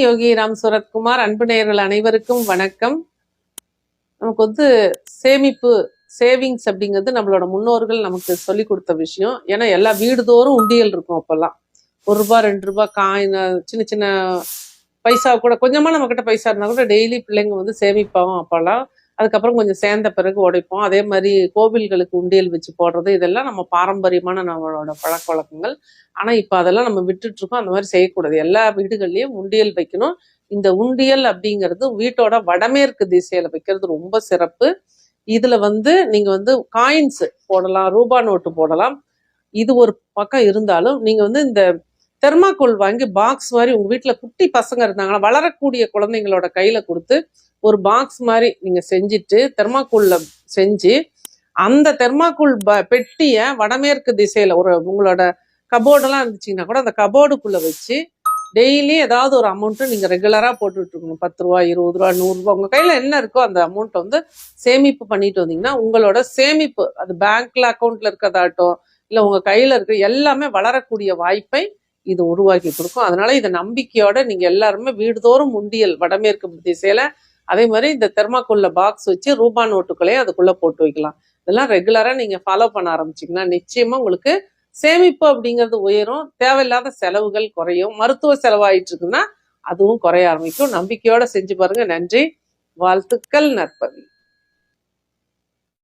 யோகி ராம் சுரத்குமார் அன்பு நேயர்கள் அனைவருக்கும் வணக்கம். நமக்கு வந்து சேமிப்பு சேவிங்ஸ் அப்படிங்கிறது நம்மளோட முன்னோர்கள் நமக்கு சொல்லி கொடுத்த விஷயம். ஏன்னா எல்லா வீடுதோறும் உண்டியல் இருக்கும் அப்பெல்லாம். ஒரு ரூபாய் ரெண்டு ரூபாய் காயின் சின்ன சின்ன பைசா கூட கொஞ்சமா நம்ம கிட்ட பைசா இருந்தா கூட டெய்லி பிள்ளைங்க வந்து சேமிப்பாவும் அப்பெல்லாம். அதுக்கப்புறம் கொஞ்சம் சேர்ந்த பிறகு உடைப்போம். அதே மாதிரி கோவில்களுக்கு உண்டியல் வச்சு போடுறது இதெல்லாம் நம்ம பாரம்பரியமான நம்மளோட பழக்க வழக்கங்கள். ஆனால் இப்போ அதெல்லாம் நம்ம விட்டுட்டு இருக்கோம் அந்த மாதிரி செய்யக்கூடாது. எல்லா வீடுகள்லையும் உண்டியல் வைக்கணும். இந்த உண்டியல் அப்படிங்கிறது வீட்டோட வடமேற்கு திசையில வைக்கிறது ரொம்ப சிறப்பு. இதுல வந்து நீங்க வந்து காயின்ஸ் போடலாம் ரூபா நோட்டு போடலாம். இது ஒரு பக்கம் இருந்தாலும் நீங்க வந்து இந்த தெர்மாக்கோல் வாங்கி பாக்ஸ் மாதிரி உங்கள் வீட்டில் குட்டி பசங்க இருந்தாங்கன்னா வளரக்கூடிய குழந்தைங்களோட கையில் கொடுத்து ஒரு பாக்ஸ் மாதிரி நீங்கள் செஞ்சுட்டு தெர்மாக்கோலில் செஞ்சு அந்த தெர்மாக்கோல் ப- பெட்டியை வடமேற்கு திசையில் ஒரு உங்களோட கபோர்டெல்லாம் இருந்துச்சுன்னா கூட அந்த கபோர்டுக்குள்ளே வச்சு டெய்லி ஏதாவது ஒரு அமௌண்ட்டு நீங்கள் ரெகுலராக போட்டுட்டு இருக்கணும். பத்து ரூபா இருபது ரூபா நூறுரூவா உங்கள் கையில் என்ன இருக்கோ அந்த அமௌண்ட்டை வந்து சேமிப்பு பண்ணிட்டு வந்தீங்கன்னா உங்களோட சேமிப்பு அது பேங்க்கில் அக்கௌண்ட்டில் இருக்கிறதாட்டும் இல்லை உங்கள் கையில் இருக்க எல்லாமே வளரக்கூடிய வாய்ப்பை இது உருவாக்கி கொடுக்கும். அதனால இதை நம்பிக்கையோட நீங்க எல்லாருமே வீடுதோறும் உண்டியல் வடமேற்கு திசையில அதே மாதிரி இந்த தெர்மாக்கோல்ல பாக்ஸ் வச்சு ரூபா நோட்டுகளையும் அதுக்குள்ள போட்டு வைக்கலாம். இதெல்லாம் ரெகுலரா நீங்க ஃபாலோ பண்ண ஆரம்பிச்சீங்கன்னா நிச்சயமா உங்களுக்கு சேமிப்பு அப்படிங்கிறது உயரும். தேவையில்லாத செலவுகள் குறையும். மருத்துவ செலவாயிட்டு இருக்குன்னா அதுவும் குறைய ஆரம்பிக்கும். நம்பிக்கையோட செஞ்சு பாருங்க. நன்றி. வாழ்த்துக்கள் நற்பவி.